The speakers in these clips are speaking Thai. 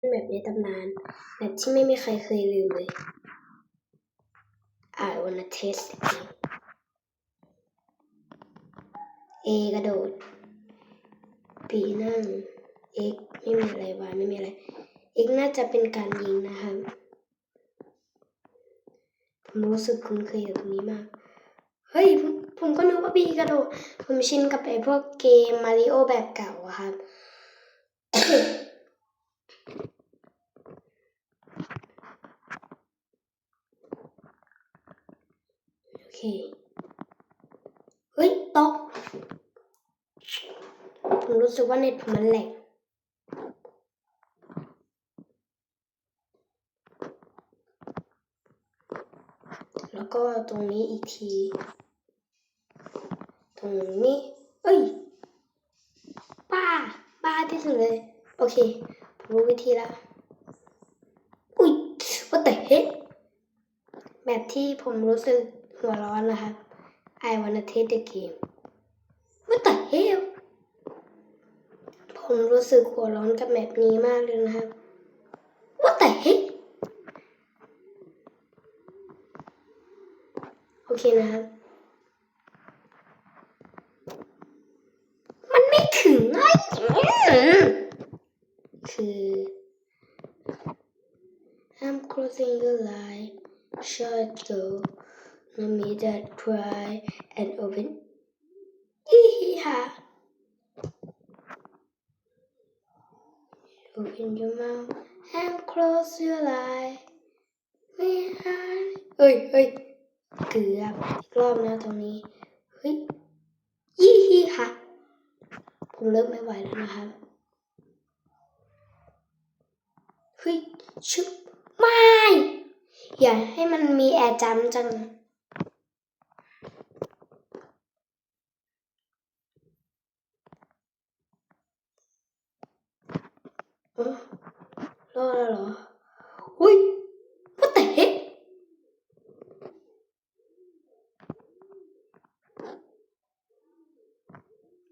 แบบในตำนานแบบที่ไม่มีใครเคยลืมเลย I wanna taste it A กระโดด B นั่ง X ไม่มีอะไร Y ไม่มีอะไร X น่าจะเป็นการยิงนะครับผมรู้สึกคุ้นเคยกับตรงนี้มาก เฮ้ยผมผมก็นึกว่า B กระโดด ผมชินกับไอ้พวกเกมมาริโอแบบเก่าอะครับ โอ เคเฮ้ยตกผมรู้สึกว่าเน็ตผมมันแหลกแล้วก็ตรงนี้อีกที ตรงนี้ เอ้ยป้าป้าที่สุดเลย โอเคผมรู้วิธีละอุ้ย what the heck แบบที่ผมรู้สึก หัวร้อนนะครับ I wanna take the game what the hell ผมรู้สึกหัวร้อนกับแบบนี้มากเลยนะครับ what the heck โอเคนะครับ มันไม่ถึงไอ้คือ I'm crossing the line short go no me that cry and open อีฮ่า Open your mouth and close your eye ไม่หายเฮ้ยเฮ้ยเกือบอีกรอบนะตรงนี้ เฮ้ยยี่ฮีค่ะ ผมเริ่มไม่ไหวแล้วนะครับเฮ้ยชุบไม่ อย่าให้มันมีแอร์จัมจัง เออ รอดแล้วเหรอ อุ้ย what the heck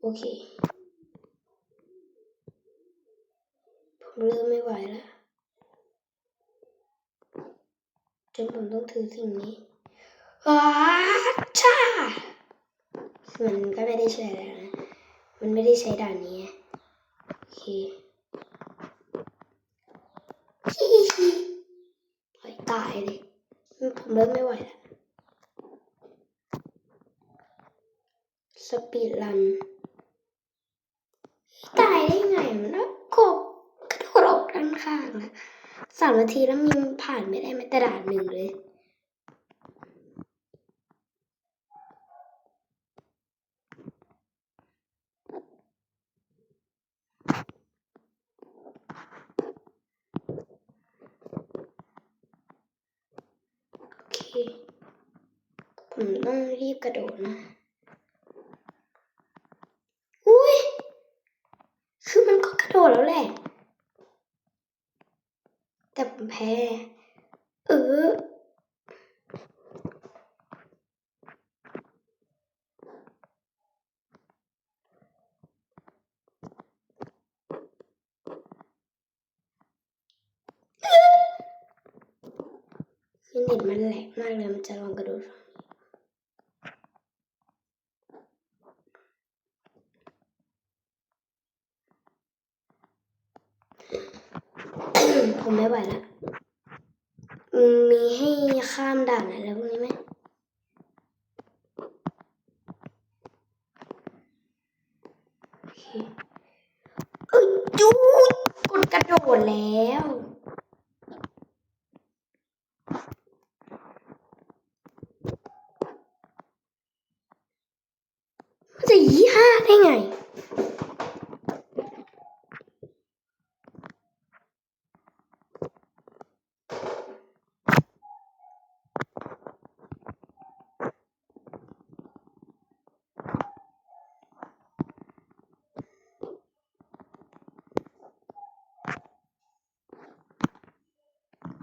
โอเค ผมเริ่มไม่ไหวแล้ว จนผมต้องถือสิ่งนี้อ้าช่ามันก็ไม่ได้ใช้แล้วนะ มันไม่ได้ใช้ด่านนี้ โอเคฮิฮิฮิปล่อยตายเลยผมเริ่มไม่ไหวแล้วสปีดรันตายได้ไงมันนะกบกระโดดออกด้านข้างนะสามนาทีแล้วมีผ่านไม่ได้แม้แต่ด่านหนึ่งเลย ผมต้องรีบกระโดดนะ อุ้ย คือมันก็กระโดดแล้วแหละ แต่ผมแพ้ เออ คือเน็ตมันแหลกมากเลยมันจะลองกระโดดผมไม่ไหวแล้วมีให้ข้ามด่านอะไรพวกนี้ไหมโอ้ยจูดกดกระโดดแล้ว มันจะ ยี่ห้าได้ไง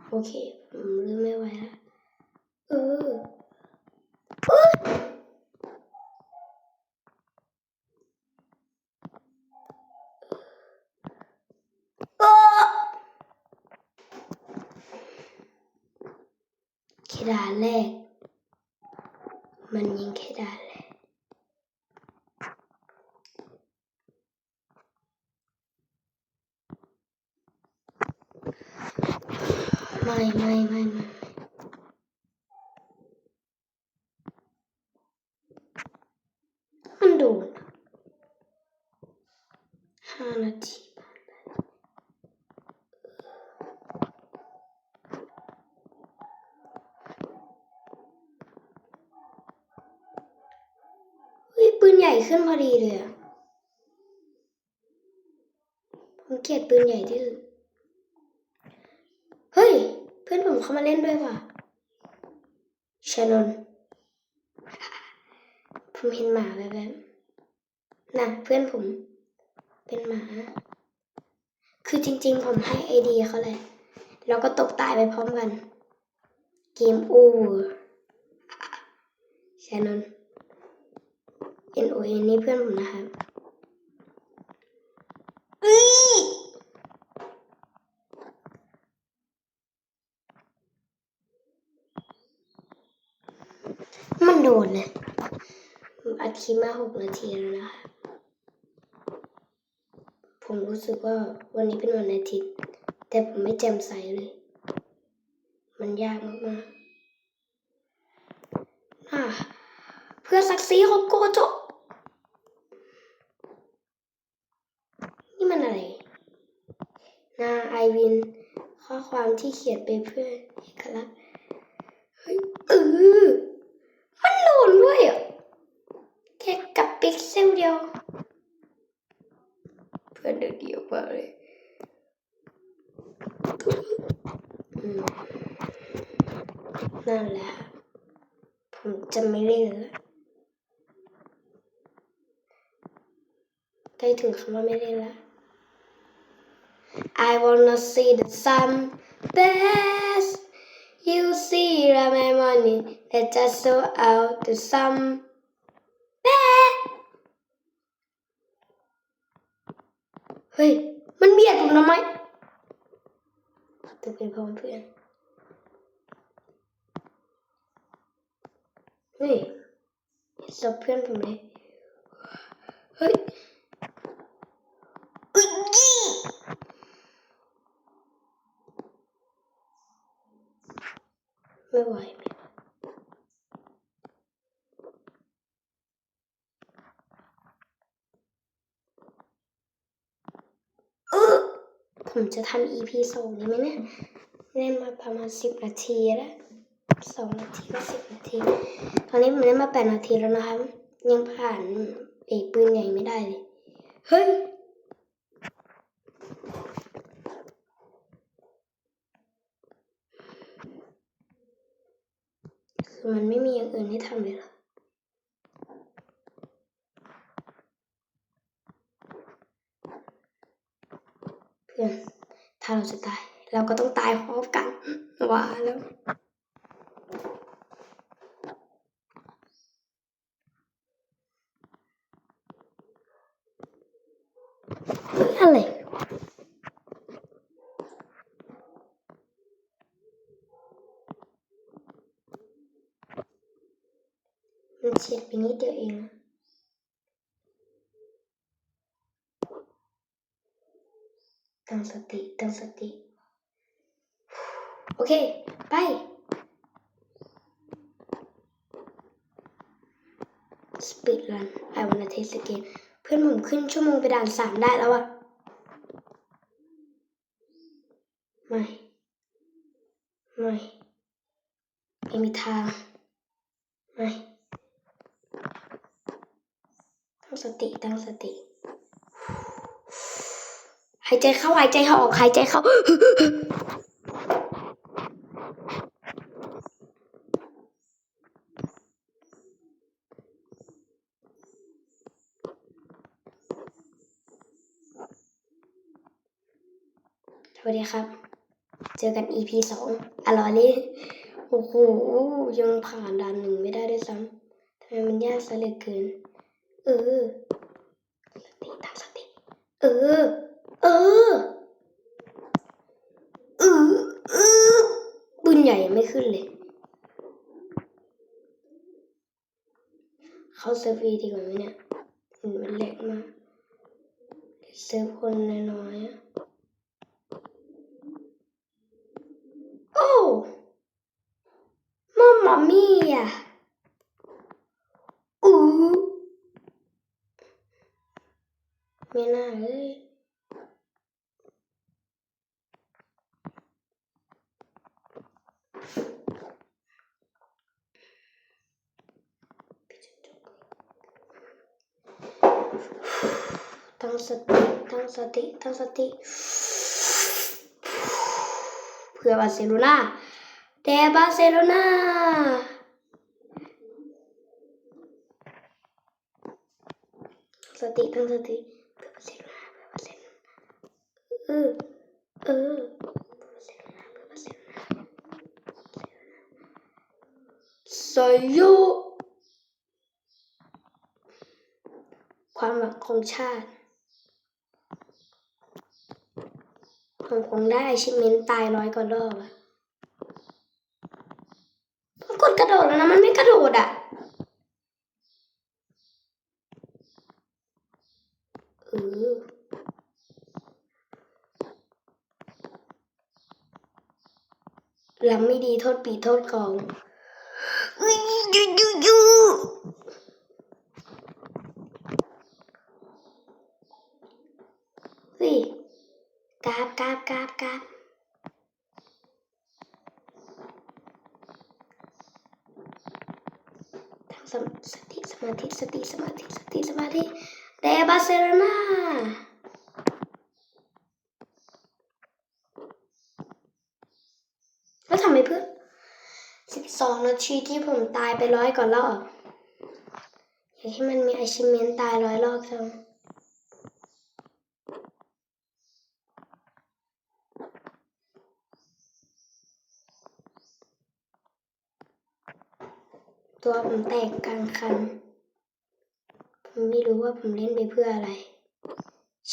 โอเค ผมเริ่มไม่ไหวแล้ว เออเออเออ ด่านแรก มันยิงแค่ด่านแรก ไม่ไม่ไม่ไม่มันโดนห้านาทีผ่านไปเฮ้ยปืนใหญ่ขึ้นพอดีเลยอะผมเกลียดปืนใหญ่ที่สุด เฮ้ย เพื่อนผมเข้ามาเล่นด้วยว่ะชานนผมเห็นหมาแบบแบบน่ะเพื่อนผม เป็นหมา คือจริง ๆ ผมให้ไอเดียเขาแหละแล้วก็ตกตายไปพร้อมกัน เกมโอเวอร์ชานนท์ N O N นี่เพื่อนผมนะครับเอ้ย มัน โดนเลยอัดคลิปมาหกนาทีแล้วนะคะผมรู้สึกว่าวันนี้เป็นวันอาทิตย์ แต่ผมไม่แจ่มใสเลย มันยากมากๆเพื่อศักดิ์ศรีของโกโจนี่มันอะไรนาไอวิน ข้อความที่เขียนไปเพื่อเอกลักษณ์ เฮ้ยเออ มันโดนด้วยอะแค่กับพิกเซลเดียว เพื่อนเดียวเดียวกว่าเลยอืม นั่นแหละ ผมจะไม่เล่นแล้วใกล้ถึงคำว่าไม่เล่นแล้ว I wanna see the sun best You see that my money that just so out the sun best เฮ้ย มันเบียดผมทำไมจะเป็นพร้อเพื่อน ฮ้ยสบเพื่อนผมเลยเฮ้ยอุ๊ยไม่ไหวไม่ไหวเออผมจะทำ EP สองนี้ไหมเนี่ยเล่นมาประมาณสิบนาทีแล้ว สองนาทีก็สิบนาที ตอนนี้ผมเล่นมาแปดนาทีแล้วนะครับ ยังผ่านไอ้ปืนใหญ่ไม่ได้เลย เฮ้ยคือมันไม่มีอย่างอื่นให้ทำเลยหรอเพื่อนถ้าเราจะตาย เราก็ต้องตายพร้อมกัน ว่าแล้ว อะไร มันเฉียดไปนิดเดียวเองนะ ตั้งสติตั้งสติ โอเค ไป สปีดรัน I wanna taste the game เพื่อนผมขึ้นชั่วโมงไปด่านสามได้แล้วอะไม่ ไม่ไม่มีทาง ไม่ตั้งสติตั้งสติ หายใจเข้าหายใจออกหายใจเข้าสวัสดีครับ เจอกัน EP สองอร่อยเลยโอ้โห ยังผ่านด่านหนึ่งไม่ได้ด้วยซ้ำทำไมมันยากซะเหลือเกิน เออ สติตั้งสติ เออเออ ขึ้นเลย เขาเซฟฟรีดีกว่าไหมเนี่ยเห็นมันเล็กมากเซิร์ฟคนน้อยๆโอ้มัมมามี่อะอู้ไม่น่าเลย สติตั้งสติตั้งสติ เพื่อบาร์เซโลนาแต่บาร์เซโลนาสติตั้งสติเพื่อบาร์เซโลนาเพื่อบาร์เซโลนาเออเออเพื่อบาเซโลนาเพื่อบาร์เซโลนาสยโยความหวังของชาติ ผมคงได้ชิมเมนตายร้อยกว่ารอบอะผมกดกระโดดแล้วนะมันไม่กระโดดอะเออลำไม่ดีโทษปีโทษกองอุ๊ยยูยูยูเฮ้ยกราบกราบกราบกราบ ทั้ง สติสมาธิสติสมาธิสติสมาธิเดบาเซโลนาแล้วทำไมเพื่อสิบสองนาทีที่ผมตายไปร้อยกว่ารอบอยากให้มันมีอาชิเมนตายร้อยรอบจัง ตัวผมแตกกลางคัน ผมไม่รู้ว่าผมเล่นไปเพื่ออะไร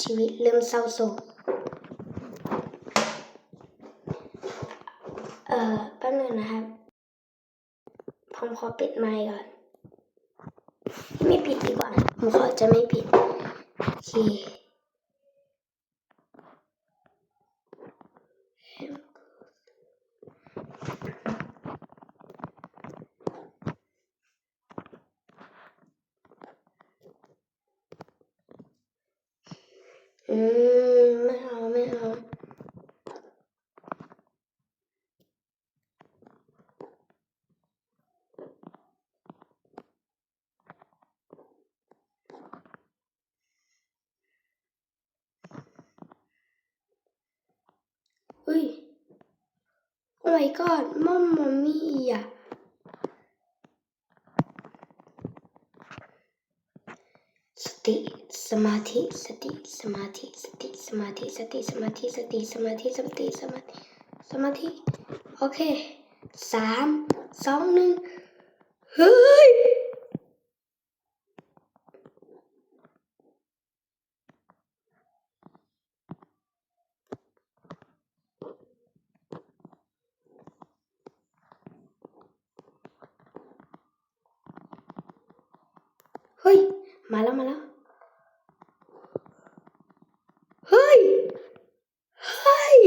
ชีวิตเริ่มเศร้าโศก เอ่อแป๊บนึงนะครับ ผมขอปิดไมค์ก่อน ไม่ปิดดีกว่า ผมขอจะไม่ปิด โอเค อืม ไม่เอา ไม่เอา เฮ้ย โอ้ my god มัมมามี่อะสติสมาธิสติสมาธิสติสมาธิสติสมาธิสติสมาธิสติสมาธิสมาธิโอเคสามสองหนึ่งเฮ้ยเฮ้ย มาแล้วมาแล้ว เฮ้ย เฮ้ย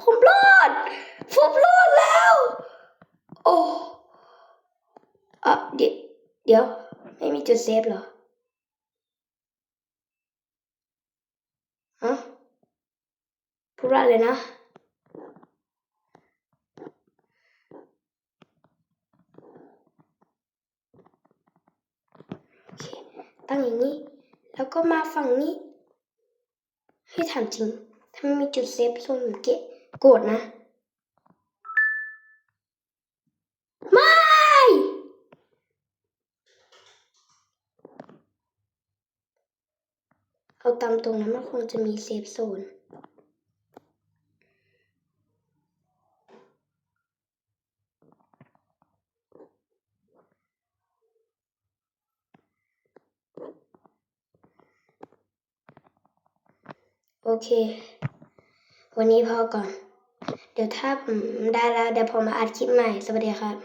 ผมรอด ผมรอดแล้ว โอ้อะเดี๋ยวเดี๋ยว ไม่มีจุดเซฟเหรอฮะพูดว่าเลยนะ โอเค ตั้งอย่างนี้ แล้วก็มาฝั่งนี้ให้ถามจริง ถ้าไม่มีจุดเซฟโซนหนูเกะโกรธนะ ไม่ เอาตามตรงนะมันคงจะมีเซฟโซน เค วันนี้พอก่อน เดี๋ยวถ้าผมได้แล้ว เดี๋ยวผมมาอัดคลิปใหม่ สวัสดีครับ